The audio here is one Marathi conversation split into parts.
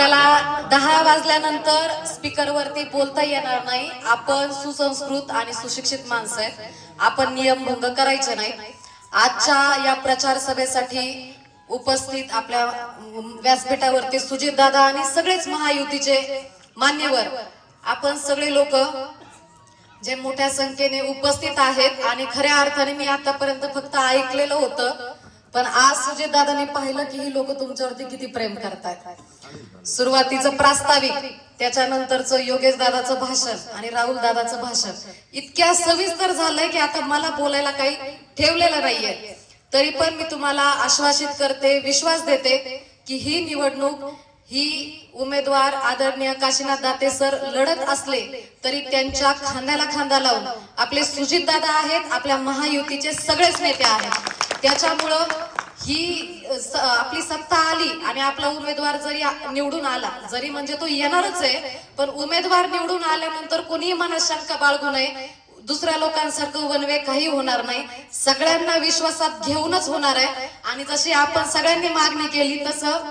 आपल्याला दहा वाजल्यानंतर स्पीकर वरती बोलता येणार नाही. आपण सुसंस्कृत आणि सुशिक्षित माणसं आहेत. आपण नियम भंग करायचे नाही आजच्या या प्रचार सभेसाठी उपस्थित आपल्या व्यासपीठावरती सुजित दादा आणि सगळेच महायुतीचे मान्यवर आपण सगळे लोक जे मोठ्या संख्येने उपस्थित आहेत आणि खऱ्या अर्थाने मी आतापर्यंत फक्त ऐकलेलं होतं. पण आज सुजित दादाने पाहिलं की ही लोक तुमच्यावरती किती प्रेम करतायत. सुरुवातीचं प्रास्ताविक त्याच्यानंतरचं योगेश दादाचं भाषण आणि राहुल दादाचं भाषण. इतक्या सविस्तर झालंय की आता मला बोलायला काही ठेवलेलं नाहीये. तरी पण मी तुम्हाला आश्वासित करते विश्वास देते की ही निवडणूक ही उमेदवार आदरणीय काशीनाथ दाते सर लढत असले तरी त्यांच्या खांद्याला खांदा लावून आपले सुजित दादा आहेत आपल्या महायुतीचे सगळेच नेते आहेत. त्याच्यामुळं ही आपली सत्ता आली आणि आपला उमेदवार जरी निवडून आला जरी म्हणजे तो येणारच आहे पण उमेदवार निवडून आल्यानंतर कोणीही मनात शंका बाळगू नये. दुसऱ्या लोकांसारखं वनवे काही होणार नाही. सगळ्यांना विश्वासात घेऊनच होणार आहे. आणि जशी आपण सगळ्यांनी मागणी केली तसं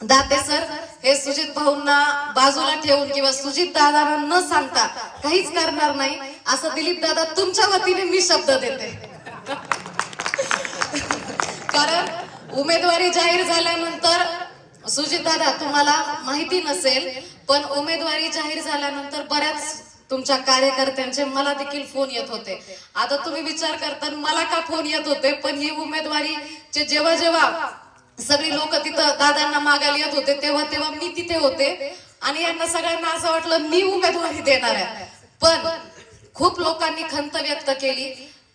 दाते सर हे सुजित भाऊंना बाजूला ठेवून किंवा सुजित दादांना न सांगता काहीच करणार नाही. असं दिलीप दादा तुमच्या वतीने मी शब्द देते. कारण उमेदवारी जाहीर झाल्यानंतर सुजित दादा तुम्हाला माहिती नसेल पण उमेदवारी जाहीर झाल्यानंतर बऱ्याच तुमच्या कार्यकर्त्यांचे मला देखील फोन येत होते. आता तुम्ही विचार करता मला का फोन येत होते? पण ही उमेदवारीचे जेव्हा जेव्हा सगळी लोक तिथं दादांना मागायला येत होते तेव्हा तेव्हा मी तिथे होते आणि यांना सगळ्यांना असं वाटलं मी उमेदवारी देणार आहे. पण खूप लोकांनी खंत व्यक्त केली.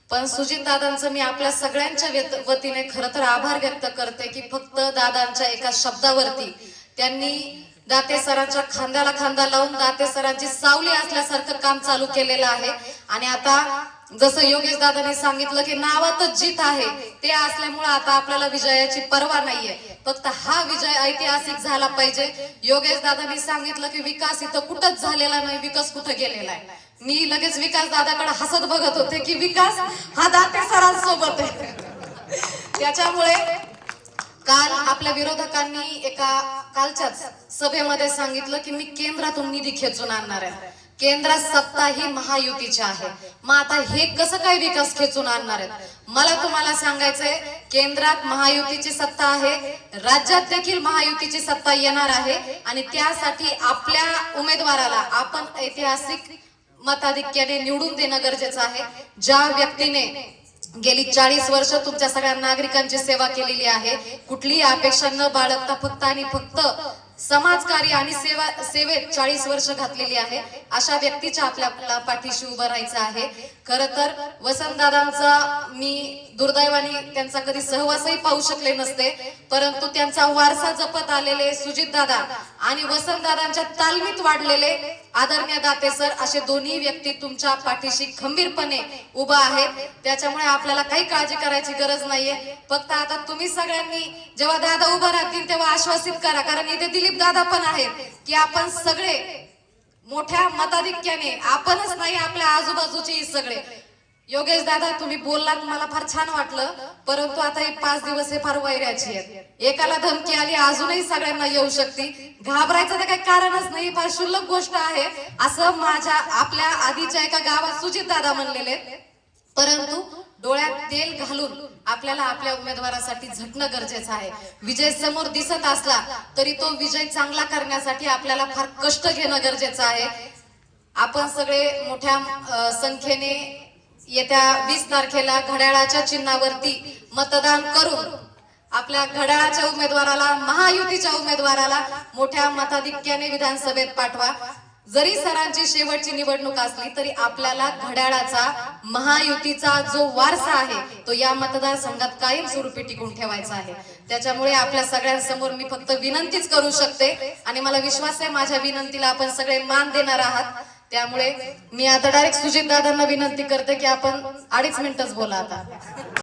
पण सुजित दादांचं मी आपल्या सगळ्यांच्या व्यत- वतीने खरं तर आभार व्यक्त करते की फक्त दादांच्या एका शब्दावरती त्यांनी दाते सरांच्या खांद्याला खांदा लावून दाते सरांची सावली असल्यासारखं काम चालू केलेलं आहे. आणि आता जसं योगेश दादांनी सांगितलं की नावातच जीत आहे ते असल्यामुळे आता आपल्याला विजयाची पर्वा नाहीये. फक्त हा विजय ऐतिहासिक झाला पाहिजे. योगेश दादांनी सांगितलं की विकास इथं कुठंच झालेला नाही विकास कुठं गेलेला आहे. मी लगेच विकास दादाकडे हसत बघत होते की विकास हा दाते सरांसोबत आहे. त्याच्यामुळे काल आपल्या विरोधकांनी एका कालच्याच सभेमध्ये सांगितलं की मी केंद्रातून निधी खेचून आणणार आहे. केंद्रात सत्ता ही महायुतीची आहे. मग आता हे कसं काय विकास खेचून आणणार आहेत? मला तुम्हाला सांगायचंय केंद्रात महायुतीची सत्ता आहे राज्यात देखील महायुतीची सत्ता येणार आहे आणि त्यासाठी आपल्या उमेदवाराला आपण ऐतिहासिक मताधिक्याने निवडून देणं गरजेचं आहे. ज्या व्यक्तीने गेली चाळीस वर्ष तुमच्या सगळ्या नागरिकांची सेवा केलेली आहे. कुठलीही अपेक्षा न बाळगता फक्त आणि फक्त समाजकार्य आणि सेवा सेवेत चाळीस वर्ष घातलेली आहे. अशा व्यक्तीच्या आपल्या पाठीशी उभं राहायचं आहे. खर तर वसंतदादांचा मी दुर्दैवाने त्यांचा कधी सहवासही पाहू शकले नसते परंतु त्यांचा वारसा जपत आलेले सुजितदादा आणि वसंतदादांच्या तालमीत वाढलेले आदरणीय दाते सर असे दोन्ही व्यक्ती तुमच्या पाठीशी खंबीरपणे उभा आहेत. त्याच्यामुळे आपल्याला काही काळजी करायची गरज नाहीये. फक्त आता तुम्ही सगळ्यांनी जेव्हा दादा उभं राहतील तेव्हा आश्वासित करा. कारण इथे दिलीप दादा पण आहेत की आपण सगळे मोठ्या मताधिक्याने आपणच नाही आपल्या आजूबाजूचे सगळे. योगेश दादा तुम्ही बोललात मला फार छान वाटलं. परंतु आता हे पाच दिवस हे फार वैराची आहेत. एकाला धमकी आली अजूनही सगळ्यांना येऊ शकते. घाबरायचं तर काही कारणच नाही फार शुल्लक गोष्ट आहे. असं माझ्या आपल्या आधीच्या एका गावात सुजित दादा म्हणलेले परंतु डोळ्यात तेल घालून आपल्याला आपल्या उमेदवारासाठी झटणं गरजेचं आहे. विजय समोर दिसत असला तरी तो विजय चांगला करण्यासाठी आपल्याला फार कष्ट घेणं गरजेचं आहे. आपण सगळे मोठ्या संख्येने येत्या वीस तारखेला घड्याळाच्या चिन्हावरती मतदान करून आपल्या घड्याळाच्या उमेदवाराला महायुतीच्या उमेदवाराला मोठ्या मताधिक्याने विधानसभेत पाठवा. जरी सरांची शेवटची निवडणूक असली तरी आपल्याला घड्याळाचा महायुतीचा जो वारसा आहे तो या मतदारसंघात कायमस्वरूपी टिकून ठेवायचा आहे. त्याच्यामुळे आपल्या सगळ्यांसमोर मी फक्त विनंतीच करू शकते आणि मला विश्वास आहे माझ्या विनंतीला आपण सगळे मान देणार आहात. त्यामुळे मी आता डायरेक्ट सुजित दादांना विनंती करते की आपण अडीच मिनिटच बोला आता.